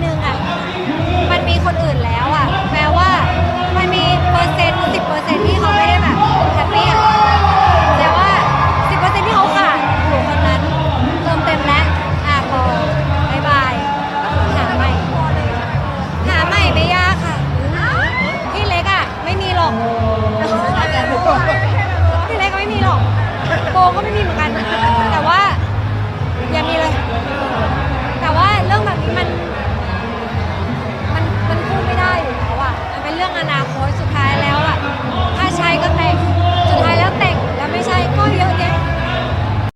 หนึงอะมันมีคนอื่นแล้วอะแปลว่ามันมีเปอร์เซ็นต์สิบเปอร์เซ็นต์ที่เขาไม่ได้แบบแฮปปี้อแต่ว่าสิบเปอร์เซ็นต์ที่เขาขาดอยู่คนนั้นเติมเต็มแล้วอะพอบายบายหาใหม่หาใหม่ไม่ยากค่ะพี่เล็กอะไม่มีหรอกพี่เล็กก็ไม่มีหรอกโบก็ไม่มีเหมือนกัน